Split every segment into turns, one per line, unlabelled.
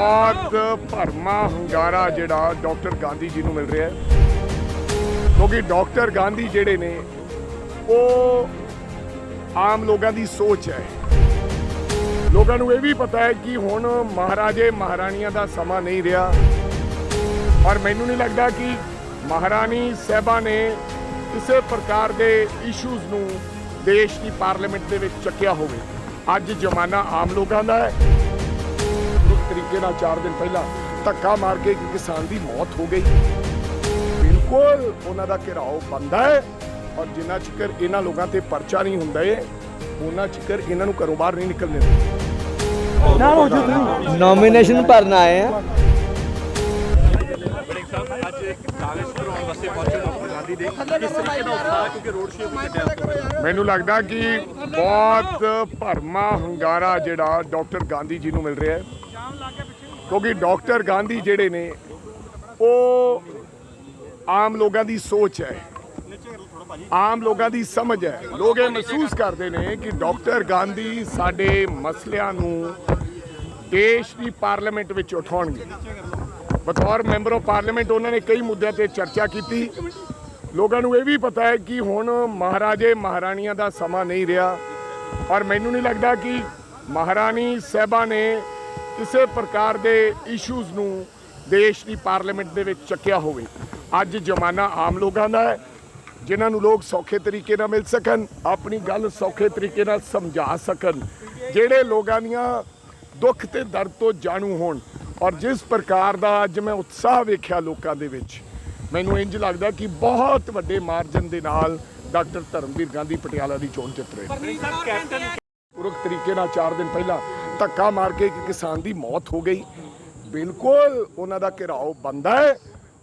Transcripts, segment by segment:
ਬਹੁਤ ਭਰਮਾ ਹੰਗਾਰਾ ਜਿਹੜਾ ਡਾਕਟਰ ਗਾਂਧੀ ਜੀ ਨੂੰ ਮਿਲ ਰਿਹਾ ਹੈ। ਕਿਉਂਕਿ ਡਾਕਟਰ ਗਾਂਧੀ ਜਿਹੜੇ ਨੇ, ਉਹ ਆਮ ਲੋਕਾਂ ਦੀ ਸੋਚ ਹੈ। ਲੋਕਾਂ ਨੂੰ ਇਹ ਵੀ ਪਤਾ ਹੈ ਕਿ ਹੁਣ ਮਹਾਰਾਜੇ ਮਹਾਰਾਣੀਆਂ ਦਾ ਸਮਾਂ ਨਹੀਂ ਰਿਹਾ। ਪਰ ਮੈਨੂੰ ਨਹੀਂ ਲੱਗਦਾ ਕਿ ਮਹਾਰਾਣੀ ਸਾਹਿਬਾ ਨੇ ਕਿਸੇ ਪ੍ਰਕਾਰ ਦੇ ਇਸ਼ੂਜ਼ ਨੂੰ ਦੇਸ਼ ਦੀ ਪਾਰਲੀਮੈਂਟ ਦੇ ਵਿੱਚ ਚੱਕਿਆ ਹੋਵੇ। ਅੱਜ ਜ਼ਮਾਨਾ ਆਮ ਲੋਕਾਂ ਦਾ ਹੈ। ਤਰੀਕੇ ਨਾਲ 4 ਦਿਨ ਪਹਿਲਾਂ ਧੱਕਾ ਮਾਰ ਕੇ ਇੱਕ ਕਿਸਾਨ ਦੀ ਮੌਤ ਹੋ ਗਈ। ਬਿਲਕੁਲ ਉਹਨਾਂ ਦਾ ਘਿਰਾਓ ਬੰਦਾ ਹੈ ਔਰ ਜਿੰਨਾ ਚਿਕਰ ਇਹਨਾਂ ਲੋਕਾਂ ਤੇ ਪਰਚਾ ਨਹੀਂ ਹੁੰਦਾ ਏ ਉਹਨਾਂ ਚਿਕਰ ਇਹਨਾਂ ਨੂੰ ਘਰੋਂ ਬਾਹਰ ਨਹੀਂ ਨਿਕਲਣ ਦਿੰਦੇ।
ਨੋਮੀਨੇਸ਼ਨ ਭਰਨ ਆਏ ਆ।
ਮੈਨੂੰ ਲੱਗਦਾ ਕਿ ਬਹੁਤ ਭਰਮਾ ਹੰਗਾਰਾ ਜਿਹੜਾ ਡਾਕਟਰ ਗਾਂਧੀ ਜੀ ਨੂੰ ਮਿਲ ਰਿਹਾ ਹੈ। ਕਿਉਂਕਿ ਡਾਕਟਰ ਗਾਂਧੀ ਜਿਹੜੇ ਨੇ, ਉਹ ਆਮ ਲੋਕਾਂ ਦੀ ਸੋਚ ਹੈ। ਆਮ ਲੋਕਾਂ ਦੀ ਸਮਝ ਹੈ। ਲੋਕ ਇਹ ਮਹਿਸੂਸ ਕਰਦੇ ਨੇ ਕਿ ਡਾਕਟਰ ਗਾਂਧੀ ਸਾਡੇ ਮਸਲਿਆਂ ਨੂੰ ਦੇਸ਼ ਦੀ ਪਾਰਲੀਮੈਂਟ ਵਿੱਚ ਉਠਾਉਣਗੇ। ਬਤੌਰ ਮੈਂਬਰ ਆਫ ਪਾਰਲੀਮੈਂਟ ਉਹਨਾਂ ਨੇ ਕਈ ਮੁੱਦਿਆਂ ਤੇ ਚਰਚਾ ਕੀਤੀ। ਲੋਕਾਂ ਨੂੰ ਇਹ ਵੀ ਪਤਾ ਹੈ ਕਿ ਹੁਣ ਮਹਾਰਾਜੇ ਮਹਾਰਾਣੀਆਂ ਦਾ ਸਮਾਂ ਨਹੀਂ ਰਿਹਾ। ਔਰ ਮੈਨੂੰ ਨਹੀਂ ਲੱਗਦਾ ਕਿ ਮਹਾਰਾਣੀ ਸਾਹਿਬਾ ਨੇ ਕਿਸੇ ਪ੍ਰਕਾਰ ਦੇ ਇਸ਼ੂਜ਼ ਨੂੰ ਦੇਸ਼ ਦੀ ਪਾਰਲੀਮੈਂਟ ਦੇ ਵਿੱਚ ਚੱਕਿਆ ਹੋਵੇ। ਅੱਜ ਜ਼ਮਾਨਾ ਆਮ ਲੋਕਾਂ ਦਾ ਹੈ ਜਿਨ੍ਹਾਂ ਨੂੰ ਲੋਕ ਸੌਖੇ ਤਰੀਕੇ ਨਾਲ ਮਿਲ ਸਕਣ ਆਪਣੀ ਗੱਲ ਸੌਖੇ ਤਰੀਕੇ ਨਾਲ ਸਮਝਾ ਸਕਣ। ਜਿਹੜੇ ਲੋਕਾਂ ਦੀਆਂ ਦੁੱਖ ਤੇ ਦਰਦ ਤੋਂ ਜਾਣੂ ਹੋਣ ਔਰ ਜਿਸ ਪ੍ਰਕਾਰ ਦਾ ਅੱਜ ਮੈਂ ਉਤਸ਼ਾਹ ਵੇਖਿਆ ਲੋਕਾਂ ਦੇ ਵਿੱਚ ਮੈਨੂੰ ਇੰਜ ਲੱਗਦਾ ਕਿ ਬਹੁਤ ਵੱਡੇ ਮਾਰਜਨ ਦੇ ਨਾਲ ਡਾਕਟਰ ਧਰਮਵੀਰ ਗਾਂਧੀ ਪਟਿਆਲਾ ਦੀ ਚੋਣ ਜਿੱਤ ਰਹੇ ਪੂਰਕ ਤਰੀਕੇ ਨਾਲ 4 ਦਿਨ ਪਹਿਲਾਂ ਧੱਕਾ ਮਾਰ ਕੇ ਇੱਕ ਕਿਸਾਨ ਦੀ ਮੌਤ ਹੋ ਗਈ। ਬਿਲਕੁਲ ਉਹਨਾਂ ਦਾ ਘਿਰਾਓ ਬੰਦਾ ਹੈ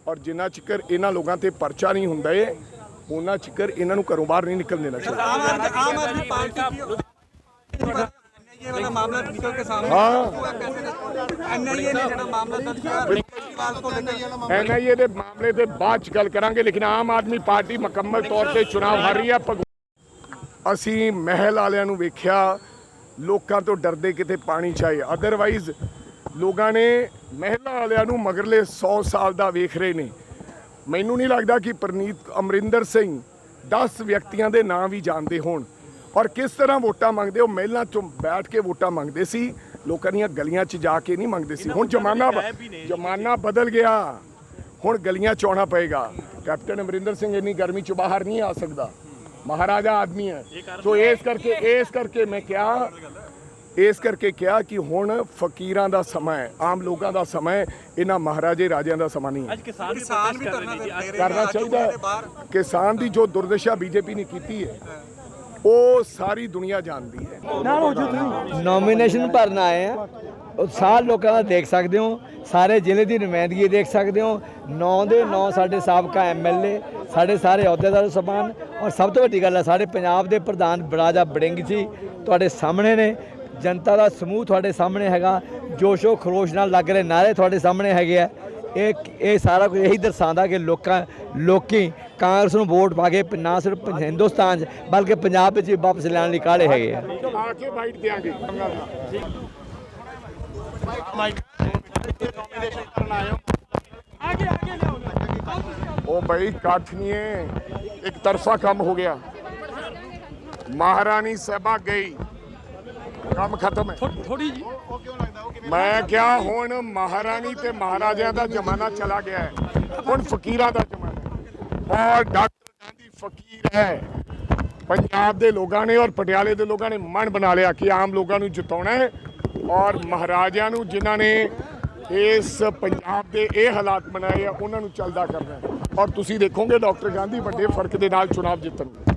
ਔਰ ਜਿੰਨਾ ਚਿਕਰ ਇਹਨਾਂ ਲੋਕਾਂ ਤੇ ਪਰਚਾ ਨਹੀਂ ਹੁੰਦਾ ਏ ਉਹਨਾਂ ਚਿਕਰ ਇਹਨਾਂ ਨੂੰ ਘਰੋਂ ਬਾਹਰ ਨਹੀਂ ਨਿਕਲਣ ਦੇਣਾ ਚਾਹੀਦਾ।
ਇਹ
ਵਾਲਾ ਦੇ ਮਾਮਲੇ ਤੇ ਬਾਅਦ ਚ ਗੱਲ ਕਰਾਂਗੇ ਲੇਕਿਨ ਆਮ ਆਦਮੀ ਪਾਰਟੀ ਮੁਕੰਮਲ ਤੌਰ ਤੇ ਚੋਣ ਹਾਰ ਰਹੀ ਹੈ। ਅਸੀਂ ਮਹਿਲ ਵਾਲਿਆਂ ਨੂੰ ਵੇਖਿਆ ਲੋਕਾਂ ਤੋਂ ਡਰਦੇ ਕਿਤੇ ਪਾਣੀ ਚਾਹੇ ਅਦਰਵਾਈਜ਼ ਲੋਕਾਂ ਨੇ ਮਹਿਲਾ ਵਾਲਿਆਂ ਨੂੰ ਮਗਰਲੇ 100 ਸਾਲ ਦਾ ਵੇਖ ਰਹੇ ਨੇ। ਮੈਨੂੰ ਨਹੀਂ ਲੱਗਦਾ ਕਿ ਪ੍ਰਨੀਤ ਅਮਰਿੰਦਰ ਸਿੰਘ 10 ਵਿਅਕਤੀਆਂ ਦੇ ਨਾਂ ਵੀ ਜਾਣਦੇ ਹੋਣ। ਔਰ ਕਿਸ ਤਰ੍ਹਾਂ ਵੋਟਾਂ ਮੰਗਦੇ ਉਹ ਮਹਿਲਾਂ ਚੋਂ ਬੈਠ ਕੇ ਵੋਟਾਂ ਮੰਗਦੇ ਸੀ। ਲੋਕਾਂ ਦੀਆਂ ਗਲੀਆਂ 'ਚ ਜਾ ਕੇ ਨਹੀਂ ਮੰਗਦੇ ਸੀ। ਹੁਣ ਜ਼ਮਾਨਾ ਜ਼ਮਾਨਾ ਬਦਲ ਗਿਆ। ਹੁਣ ਗਲੀਆਂ 'ਚ ਆਉਣਾ ਪਏਗਾ। ਕੈਪਟਨ ਅਮਰਿੰਦਰ ਸਿੰਘ ਇੰਨੀ ਗਰਮੀ 'ਚ ਬਾਹਰ ਨਹੀਂ ਆ ਸਕਦਾ। ਮਹਾਰਾਜਾ ਆਦਮੀ ਹੈ। ਸੋ ਇਸ ਕਰਕੇ ਇਸ ਕਰਕੇ ਮੈਂ ਕਿਹਾ ਇਸ ਕਰਕੇ ਕਿਹਾ ਕਿ ਹੁਣ ਫਕੀਰਾਂ ਦਾ ਸਮਾਂ ਹੈ ਆਮ ਲੋਕਾਂ ਦਾ ਸਮਾਂ ਹੈ ਇਹਨਾਂ ਮਹਾਰਾਜੇ ਰਾਜਿਆਂ ਦਾ ਸਮਾਂ ਨਹੀਂ ਹੈ।
ਕਿਸਾਨ
ਕਰਨਾ ਚਾਹੀਦਾ ਹੈ। ਕਿਸਾਨ ਦੀ ਜੋ ਦੁਰਦਸ਼ਾ ਬੀਜੇਪੀ ਨੇ ਕੀਤੀ ਹੈ ਉਹ ਸਾਰੀ ਦੁਨੀਆ ਜਾਣਦੀ ਹੈ।
ਨਾਮਿਨੇਸ਼ਨ ਭਰਨਾ ਆਏ ਆ। ਉਤਸ਼ਾਹ ਲੋਕਾਂ ਦਾ ਦੇਖ ਸਕਦੇ ਹੋ, ਸਾਰੇ ਜ਼ਿਲ੍ਹੇ ਦੀ ਨੁਮਾਇੰਦਗੀ ਦੇਖ ਸਕਦੇ ਹੋ 9 ਦੇ ਨੌ ਸਾਡੇ ਸਾਬਕਾ ਐਮਐਲਏ ਸਾਡੇ ਸਾਰੇ ਅਹੁਦੇਦਾਰ ਸਮਾਨ, ਔਰ ਸਭ ਤੋਂ ਵੱਡੀ ਗੱਲ ਹੈ, ਸਾਡੇ ਪੰਜਾਬ ਦੇ ਪ੍ਰਧਾਨ ਬਰਾਜਾ ਬੜਿੰਗ ਜੀ ਤੁਹਾਡੇ ਸਾਹਮਣੇ ਨੇ, ਜਨਤਾ ਦਾ ਸਮੂਹ ਤੁਹਾਡੇ ਸਾਹਮਣੇ ਹੈਗਾ, ਜੋਸ਼ੋ ਖਰੋਸ਼ ਨਾਲ ਲੱਗ ਰਹੇ ਨਾਰੇ ਤੁਹਾਡੇ ਸਾਹਮਣੇ ਹੈਗੇ ਆ, ਇਹ ਇਹ ਸਾਰਾ ਕੁਝ ਇਹੀ ਦਰਸਾਉਂਦਾ ਕਿ ਲੋਕਾਂ, ਲੋਕੀ ਕਾਂਗਰਸ ਨੂੰ ਵੋਟ ਪਾ ਕੇ ਨਾ ਸਿਰਫ ਹਿੰਦੁਸਤਾਨ 'ਚ, ਬਲਕਿ ਪੰਜਾਬ ਵਿੱਚ ਵੀ ਵਾਪਸ ਲੈਣ ਲਈ ਕਾਲੇ ਹੈਗੇ ਆ।
ਆ ਕੇ ਬਾਈਟ ਦੇਾਂਗੇ ਉਹ ਬਈ ਇਕੱਠ ਨਹੀਂ ਹੈ ਇੱਕ ਤਰਫਾ ਕੰਮ ਹੋ ਗਿਆ। ਮਹਾਰਾਣੀ ਸਾਹਿਬਾ ਗਈ। ਕੰਮ ਖਤਮ ਹੈ।
ਥੋੜੀ ਜੀ
ਮੈਂ ਕਿਹਾ ਹੁਣ ਮਹਾਰਾਣੀ ਤੇ ਮਹਾਰਾਜਿਆਂ ਦਾ ਜ਼ਮਾਨਾ ਚਲਾ ਗਿਆ ਹੈ। ਹੁਣ ਫਕੀਰਾਂ ਦਾ ਜ਼ਮਾਨਾ ਹੈ। ਔਰ ਡਾਕਟਰ ਗਾਂਧੀ ਫਕੀਰ ਹੈ। ਪੰਜਾਬ ਦੇ ਲੋਕਾਂ ਨੇ ਔਰ ਪਟਿਆਲੇ ਦੇ ਲੋਕਾਂ ਨੇ ਮਨ ਬਣਾ ਲਿਆ ਕਿ ਆਮ ਲੋਕਾਂ ਨੂੰ ਜਿਤਾਉਣਾ ਹੈ। ਔਰ ਮਹਾਰਾਜਿਆਂ ਨੂੰ ਜਿਨ੍ਹਾਂ ਨੇ ਇਸ ਪੰਜਾਬ ਦੇ ਇਹ ਹਾਲਾਤ ਬਣਾਏ ਆ, ਉਹਨਾਂ ਨੂੰ ਚੱਲਦਾ ਕਰਨਾ ਔਰ ਤੁਸੀਂ ਦੇਖੋਗੇ ਡਾਕਟਰ ਗਾਂਧੀ ਵੱਡੇ ਫ਼ਰਕ ਦੇ ਨਾਲ ਚੁਣਾਵ ਜਿੱਤਣਗੇ।